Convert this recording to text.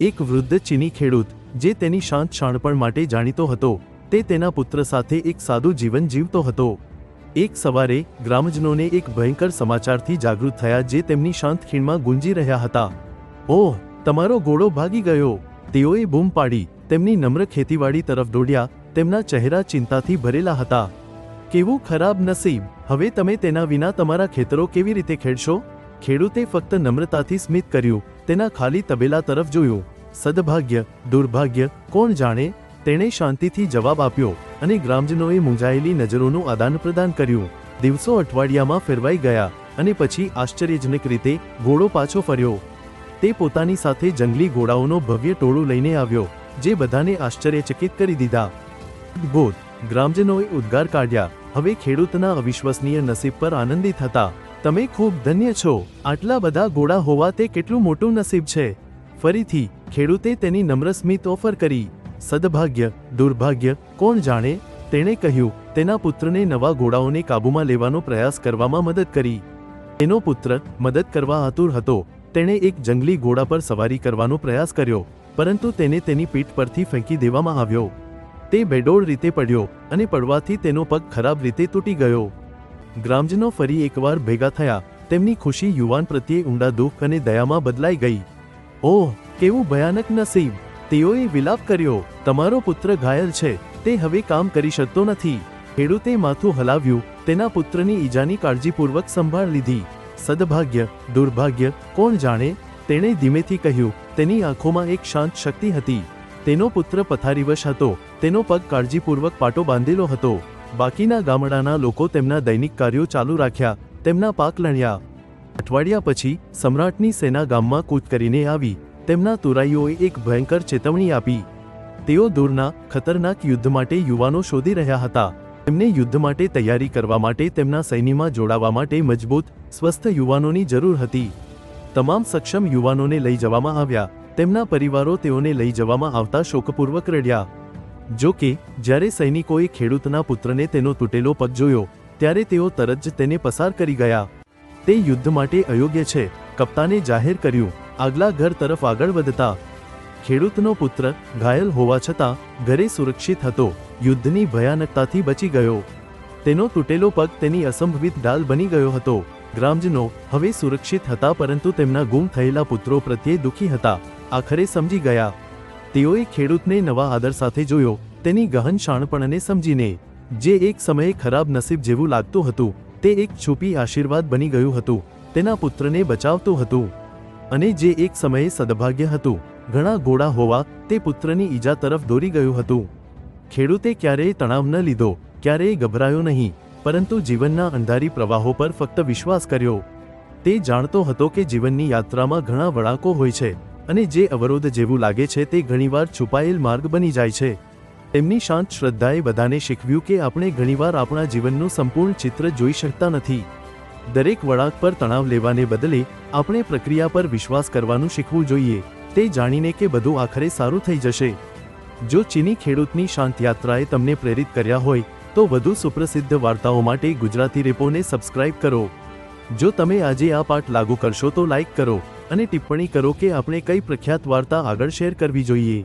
એક વૃદ્ધ ચીની ખેડૂત, જે તેની શાંત શાણપણ માટે જાણીતો હતો, તે તેના પુત્ર સાથે એક સાદું જીવન જીવતો હતો. એક સવારે, ગ્રામજનોને એક ભયંકર સમાચારથી જાગૃત થયા જે તેમની શાંત ખીણમાં ગુંજી રહ્યા હતા. ઓહ, તમારો ઘોડો ભાગી ગયો. તેઓએ બૂમ પાડી, તેમની નમ્ર ખેતીવાડી તરફ દોડ્યા, તેમના ચહેરા ચિંતાથી ભરેલા હતા. કેવું ખરાબ નસીબ, હવે તમે તેના વિના તમારા ખેતરો કેવી રીતે ખેડશો? ખેડૂતે ફક્ત નમ્રતાથી સ્મિત કર્યું. તેના ખાલી તબેલા તરફ જોયું. સદભાગ્ય, દુર્ભાગ્ય, કોણ જાણે? તેણે શાંતિથી જવાબ આપ્યો અને ગ્રામજનોએ મૂંઝાયેલી નજરોનું આદાન પ્રદાન કર્યું. દિવસો અઠવાડિયામાં ફેરવાઈ ગયા અને પછી આશ્ચર્યજનક રીતે ઘોડો પાછો ફર્યો. તે પોતાની સાથે જંગલી ઘોડાઓનો ભવ્ય ટોળું લઈને આવ્યો, જે બધાને આશ્ચર્યચકિત કરી દીધા. અદ્ભુત ગ્રામજનોએ ઉદ્ગાર કાઢ્યા. હવે ખેડૂતના અવિશ્વસનીય નસીબ પર આનંદિત હતા. તમે ખૂબ ધન્ય છો. આટલા બધા ઘોડા હોવા તે કેટલું મોટું નસીબ છે. ફરીથી, ખેડૂતે તેની નમ્ર સ્મિત ઓફર કરી. સદભાગ્ય, દુર્ભાગ્ય, કોણ જાણે? તેણે કહ્યું, તેના પુત્રને નવા ઘોડાઓને કાબૂમાં લેવાનો પ્રયાસ કરવામાં મદદ કરી. તેનો પુત્ર મદદ કરવા આતુર હતો. તેણે એક જંગલી ઘોડા પર સવારી કરવાનો પ્રયાસ કર્યો, પરંતુ તેને તેની પીઠ પરથી ફેંકી દેવામાં આવ્યો. તે બેડોળ રીતે પડ્યો અને પડવાથી તેનો પગ ખરાબ રીતે તૂટી ગયો. ગ્રામજનો ફરી એકવાર ભેગા થયા. તેમની ખુશી યુવાન પ્રત્યે ઊંડા દુઃખ અને દયામાં બદલાઈ ગઈ. ઓહ, કેવું ભયાનક નસીબ. તેઓએ વિલાપ કર્યો. તમારો પુત્ર ઘાયલ છે. તે હવે કામ કરી શકતો નથી. ખેડૂતે માથું હલાવ્યું. તેના પુત્રની ઈજાની કાળજીપૂર્વક સંભાળ લીધી. સદભાગ્ય, દુર્ભાગ્ય, કોણ જાણે? તેણે ધીમેથી કહ્યું. તેની આંખોમાં એક શાંત શક્તિ હતી. તેનો પુત્ર પથારીવશ હતો. તેનો પગ કાળજીપૂર્વક પાટો બાંધેલો હતો. બાકીના ગામડાના લોકો તેમના દૈનિક કાર્યો ચાલુ રાખ્યા, તેમના પાક લણ્યા. અઠવાડિયા પછી સમ્રાટની સેના ગામમાં કૂચ કરીને આવી, તેમના તુરાઈઓએ એક ભયંકર ચેતવણી આપી. તેઓ દૂરના, ખતરનાક યુદ્ધ માટે યુવાનો શોધી રહ્યા હતા. તેમને યુદ્ધ માટે તૈયારી કરવા માટે તેમના સૈન્યમાં જોડાવા માટે મજબૂત, સ્વસ્થ યુવાનોની જરૂર હતી. તમામ સક્ષમ યુવાનોને લઈ જવામાં આવ્યા, તેમના પરિવારો તેઓને લઈ જવામાં આવતા શોકપૂર્વક રડ્યા. જો કે, જ્યારે સૈનિકોએ ખેડૂતના પુત્રને તેનો તૂટેલો પગ જોયો, ત્યારે તેઓ તરત જ તેને પસાર કરી ગયા. તે યુદ્ધ માટે અયોગ્ય છે, કપ્તાને જાહેર કર્યું, આગલા ઘર તરફ આગળ વધતા. ખેડૂતનો પુત્ર ઘાયલ હોવા છતાં, ઘરે સુરક્ષિત હતો, યુદ્ધની ભયાનકતાથી બચી ગયો. તેનો તૂટેલો પગ તેની અસંભવિત ડાલ બની ગયો હતો. ગ્રામજનો હવે સુરક્ષિત હતા પરંતુ તેમના ગુમ થયેલા પુત્રો પ્રત્યે દુઃખી હતા, આખરે સમજી ગયા. તેઓએ ખેડૂતને નવા આદર સાથે જોયો, તેની ગહન શાણપણને સમજીને, જે એક સમયે ખરાબ નસીબ જેવું લાગતું હતું, તે એક છુપી આશીર્વાદ બની ગયું હતું, તેના પુત્રને બચાવતું હતું. અને જે એક સમયે સદભાગ્ય હતું, ઘણા ઘોડા હોવા, તે પુત્રની ઈજા તરફ દોરી ગયું હતું. ખેડૂતે ક્યારેય તણાવ ન લીધો, ક્યારેય ગભરાયો નહીં, પરંતુ જીવનના અંધારી પ્રવાહો પર ફક્ત વિશ્વાસ કર્યો. તે જાણતો હતો કે જીવનની યાત્રામાં ઘણા વળાંકો હોય છે. અને જે અવરોધ જેવું લાગે છે તે ઘણીવાર છુપાયેલ માર્ગ બની જાય છે. તેમની શાંત શ્રદ્ધાએ બધાને શીખવ્યું કે આપણે ઘણીવાર આપણા જીવનનું સંપૂર્ણ ચિત્ર જોઈ શકતા નથી. દરેક વળાંક પર તણાવ લેવાને બદલે આપણે પ્રક્રિયા પર વિશ્વાસ કરવાનું શીખવું જોઈએ, તે જાણીને કે બધું આખરે સારું થઈ જશે. જો ચીની ખેડૂતની શાંત યાત્રાએ તમને પ્રેરિત કર્યા હોય, તો વધુ સુપ્રસિદ્ધ વાર્તાઓ માટે ગુજરાતી રેપોને સબસ્ક્રાઇબ કરો. જો તમે આજે આ પાઠ લાગુ કરશો તો લાઇક કરો. અને ટિપ્પણી કરો કે આપણે કઈ પ્રખ્યાત વાર્તા આગળ શેર કરવી જોઈએ.